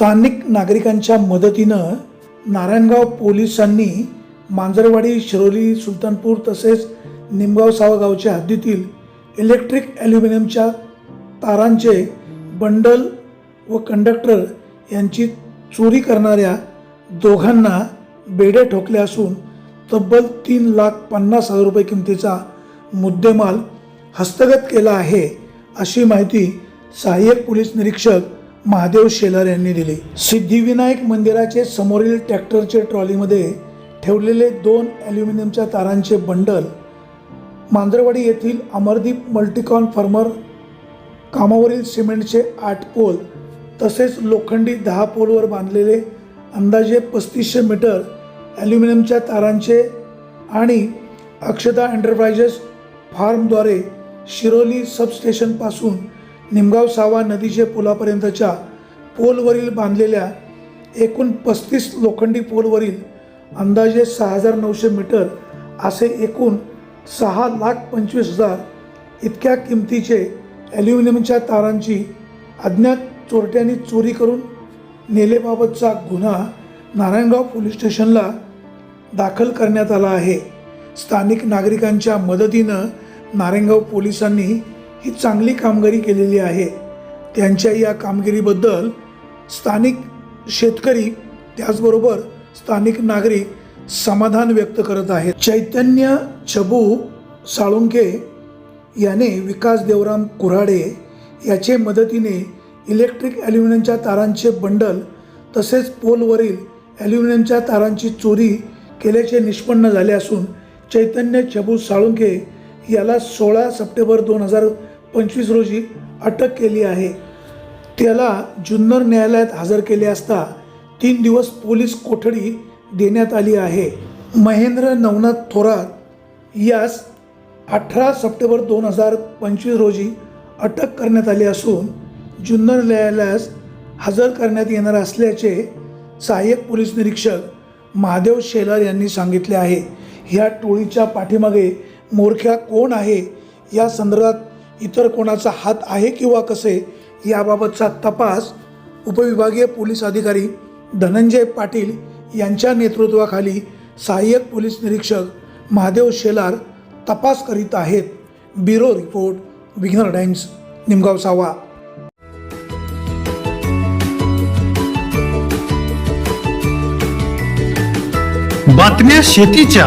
स्थानिक नागरिकांच्या मदतीनं नारायणगाव पोलिसांनी मांजरवाडी शिरोली सुलतानपूर तसेच निमगाव सावगावच्या हद्दीतील इलेक्ट्रिक ॲल्युमिनियमच्या तारांचे बंडल व कंडक्टर यांची चोरी करणाऱ्या दोघांना बेडे ठोकले असून तब्बल तीन लाख पन्नास हजार रुपये किमतीचा मुद्देमाल हस्तगत केला आहे अशी माहिती सहाय्यक पोलीस निरीक्षक महादेव शेलार यांनी दिली. सिद्धिविनायक मंदिराचे समोरील ट्रॅक्टरचे ट्रॉलीमध्ये ठेवलेले दोन ॲल्युमिनियमच्या तारांचे बंडल मांजरवाडी येथील अमरदीप मल्टीकॉन फार्मर कामावरील सिमेंटचे आठ पोल तसेच लोखंडी दहा पोलवर बांधलेले अंदाजे पस्तीसशे मीटर ॲल्युमिनियमच्या तारांचे आणि अक्षता एंटरप्राइजेस फार्मद्वारे शिरोली सबस्टेशनपासून निमगाव सावा नदीचे पुलापर्यंतच्या पोलवरील बांधलेल्या एकूण पस्तीस लोखंडी पोलवरील अंदाजे सहा हजार नऊशे मीटर असे एकूण सहा लाख पंचवीस हजार इतक्या किमतीचे ॲल्युमिनियमच्या तारांची अज्ञात चोरट्यांनी चोरी करून नेलेबाबतचा गुन्हा नारायणगाव पोलीस स्टेशनला दाखल करण्यात आला आहे. स्थानिक नागरिकांच्या मदतीनं नारायणगाव पोलिसांनी ही चांगली कामगिरी केलेली आहे. त्यांच्या या कामगिरीबद्दल स्थानिक शेतकरी त्याचबरोबर स्थानिक नागरिक समाधान व्यक्त करत आहेत. चैतन्य छबू साळुंके याने विकास देवराम कुऱ्हाडे याचे मदतीने इलेक्ट्रिक ॲल्युमिनियमच्या तारांचे बंडल तसेच पोलवरील ॲल्युमिनियमच्या तारांची चोरी केल्याचे निष्पन्न झाले असून चैतन्य छबू साळुंके याला सोळा सप्टेंबर दोन हजार पंचवीस रोजी अटक केली आहे. त्याला जुन्नर न्यायालयात हजर केले असता तीन दिवस पोलीस कोठडी देण्यात आली आहे. महेंद्र नवनाथ थोरात यास अठरा सप्टेंबर दोन हजार पंचवीस रोजी अटक करण्यात आली असून जुन्नर न्यायालयास हजर करण्यात येणार असल्याचे सहाय्यक पोलीस निरीक्षक महादेव शेलार यांनी सांगितले आहे. ह्या टोळीच्या पाठीमागे मोरख्या कोण आहे? या संदर्भात इतर कोणाचा हात आहे किंवा कसे? याबाबतचा तपास उपविभागीय पोलीस अधिकारी धनंजय पाटील यांच्या नेतृत्वाखाली सहाय्यक पोलीस निरीक्षक महादेव शेलार तपास करीत आहेत. Bureau report Vighnar Times Nimgaon Sava बातम्या शेतीच्या.